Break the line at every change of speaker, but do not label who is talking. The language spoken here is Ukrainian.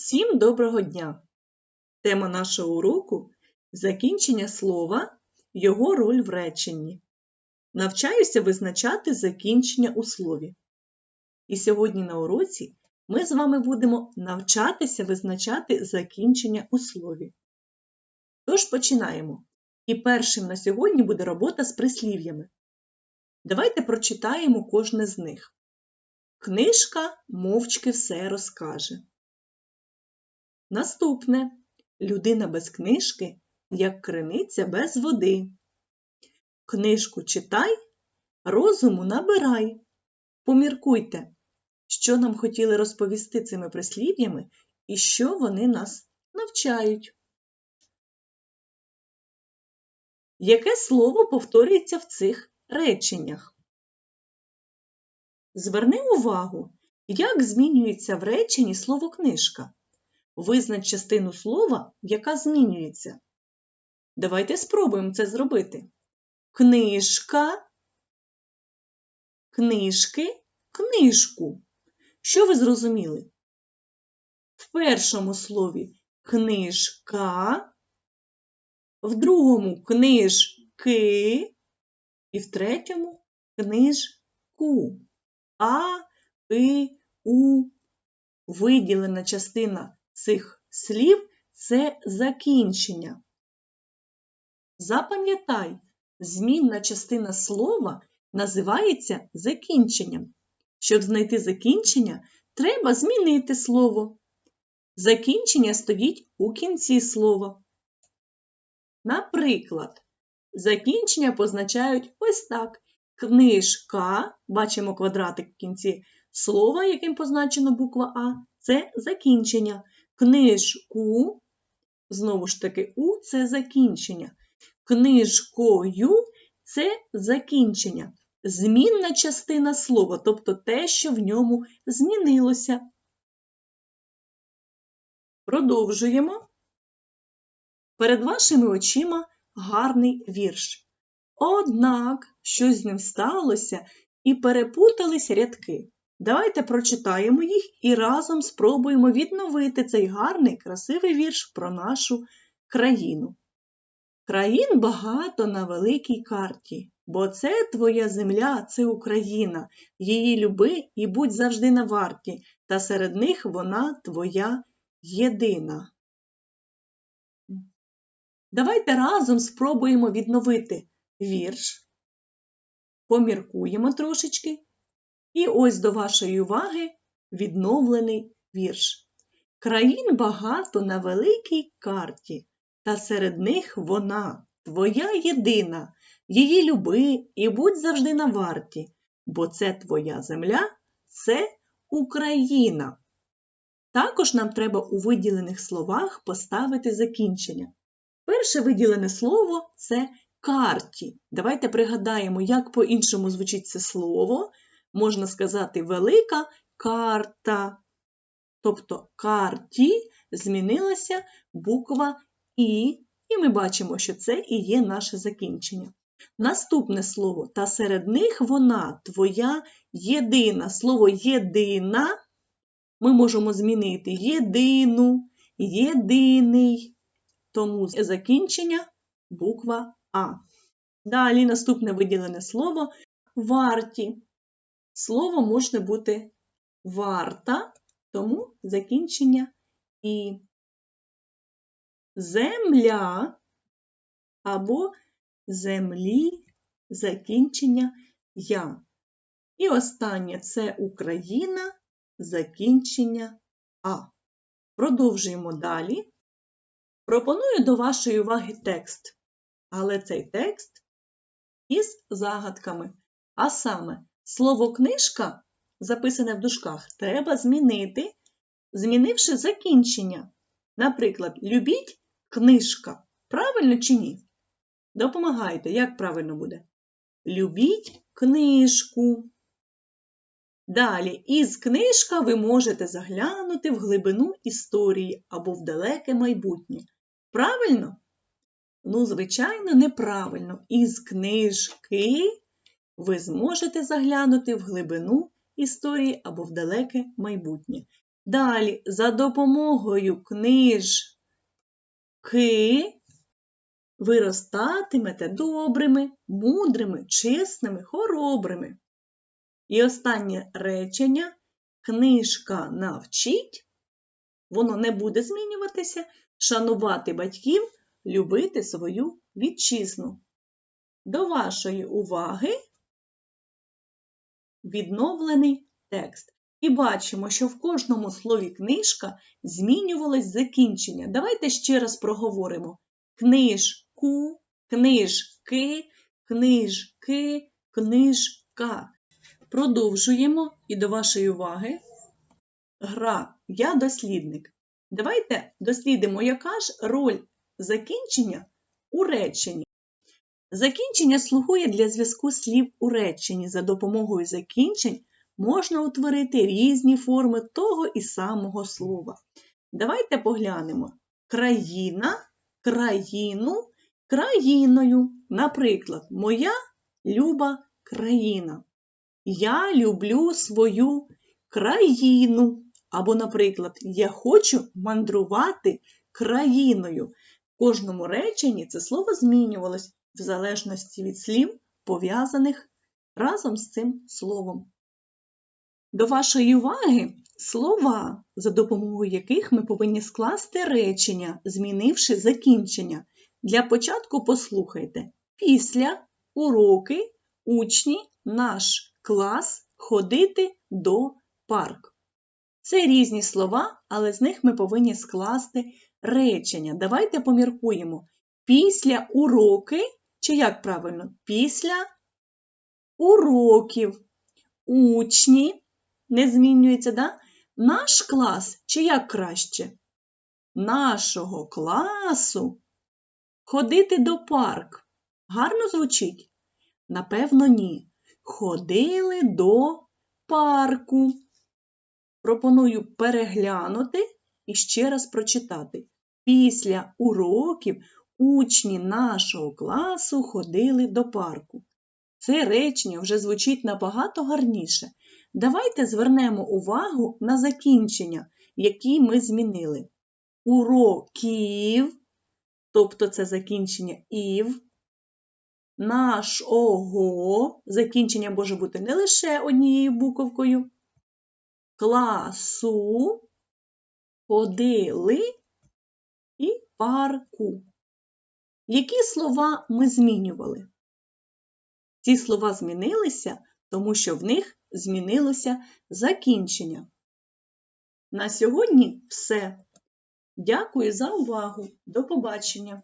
Всім доброго дня! Тема нашого уроку закінчення слова, його роль в реченні. Навчаюся визначати закінчення у слові. І сьогодні на уроці ми з вами будемо навчатися визначати закінчення у слові. Тож починаємо. І першим на сьогодні буде робота з прислів'ями. Давайте прочитаємо кожне з них. Книжка мовчки все розкаже. Наступне людина без книжки, як криниця без води. Книжку читай, розуму набирай. Поміркуйте, що нам хотіли розповісти цими прислів'ями і що вони нас навчають. Яке слово повторюється в цих реченнях? Зверни увагу, як змінюється в реченні слово книжка. Визнач частину слова, яка змінюється. Давайте спробуємо це зробити. Книжка, книжки, книжку. Що ви зрозуміли? В першому слові книжка, в другому книжки і в третьому книжку. А, И, У. Виділена частина цих слів це закінчення. Запам'ятай, змінна частина слова називається закінченням. Щоб знайти закінчення, треба змінити слово. Закінчення стоїть у кінці слова. Наприклад, закінчення позначають ось так. Книжка, бачимо квадратик в кінці слова, яким позначено буква А, це закінчення. Книжку, знову ж таки, У це закінчення. Книжкою це закінчення. Змінна частина слова, тобто те, що в ньому змінилося. Продовжуємо. Перед вашими очима гарний вірш. Однак щось з ним сталося і перепутались рядки. Давайте прочитаємо їх і разом спробуємо відновити цей гарний, красивий вірш про нашу країну. Країн багато на великій карті, бо це твоя земля, це Україна, її люби і будь завжди на варті, та серед них вона твоя єдина. Давайте разом спробуємо відновити вірш, поміркуємо трошечки. І ось до вашої уваги відновлений вірш. Країн багато на великій карті, та серед них вона, твоя єдина, її люби і будь завжди на варті, бо це твоя земля, це Україна. Також нам треба у виділених словах поставити закінчення. Перше виділене слово це карті. Давайте пригадаємо, як по-іншому звучить це слово можна сказати велика карта. Тобто карті змінилася буква І, і ми бачимо, що це і є наше закінчення. Наступне слово, та серед них вона твоя єдина. Слово єдина ми можемо змінити єдину, єдиний. Тому закінчення буква А. Далі наступне виділене слово варті. Слово може бути варта, тому закінчення і земля або землі закінчення я. І останнє це Україна, закінчення А. Продовжуємо далі. Пропоную до вашої уваги текст, але цей текст із загадками. А саме Слово книжка, записане в дужках, треба змінити, змінивши закінчення. Наприклад, любіть книжка. Правильно чи ні? Допомагайте, як правильно буде? Любіть книжку. Далі, із книжка ви можете заглянути в глибину історії або в далеке майбутнє. Правильно? Ну, звичайно, неправильно. Із книжки ви зможете заглянути в глибину історії або в далеке майбутнє. Далі, за допомогою книжки виростатимете добрими, мудрими, чесними, хоробрими. І останнє речення книжка навчить, воно не буде змінюватися, шанувати батьків, любити свою вітчизну. До вашої уваги відновлений текст. І бачимо, що в кожному слові книжка змінювалось закінчення. Давайте ще раз проговоримо: книжку, книжки, книжки, книжка. Продовжуємо і до вашої уваги гра Я дослідник. Давайте дослідимо, яка ж роль закінчення у реченні. Закінчення слугує для зв'язку слів у реченні. За допомогою закінчень можна утворити різні форми того і самого слова. Давайте поглянемо. Країна, країну, країною. Наприклад, моя люба країна. Я люблю свою країну. Або, наприклад, я хочу мандрувати країною. В кожному реченні це слово змінювалось в залежності від слів, пов'язаних разом з цим словом. До вашої уваги слова, за допомогою яких ми повинні скласти речення, змінивши закінчення. Для початку послухайте: після уроки, учні, наш клас ходити до парк. Це різні слова, але з них ми повинні скласти речення. Давайте поміркуємо. Після уроки, чи як правильно? Після уроків. Учні не змінюється, да? Наш клас, чи як краще? Нашого класу ходити до парк. Гарно звучить? Напевно, ні. Ходили до парку. Пропоную переглянути і ще раз прочитати. Після уроків учні нашого класу ходили до парку. Це речення вже звучить набагато гарніше. Давайте звернемо увагу на закінчення, які ми змінили. Уроків, тобто це закінчення ів, нашого, закінчення може бути не лише однією буковкою, класу, ходили і парку. Які слова ми змінювали? Ці слова змінилися, тому що в них змінилося закінчення. На сьогодні все. Дякую за увагу. До побачення!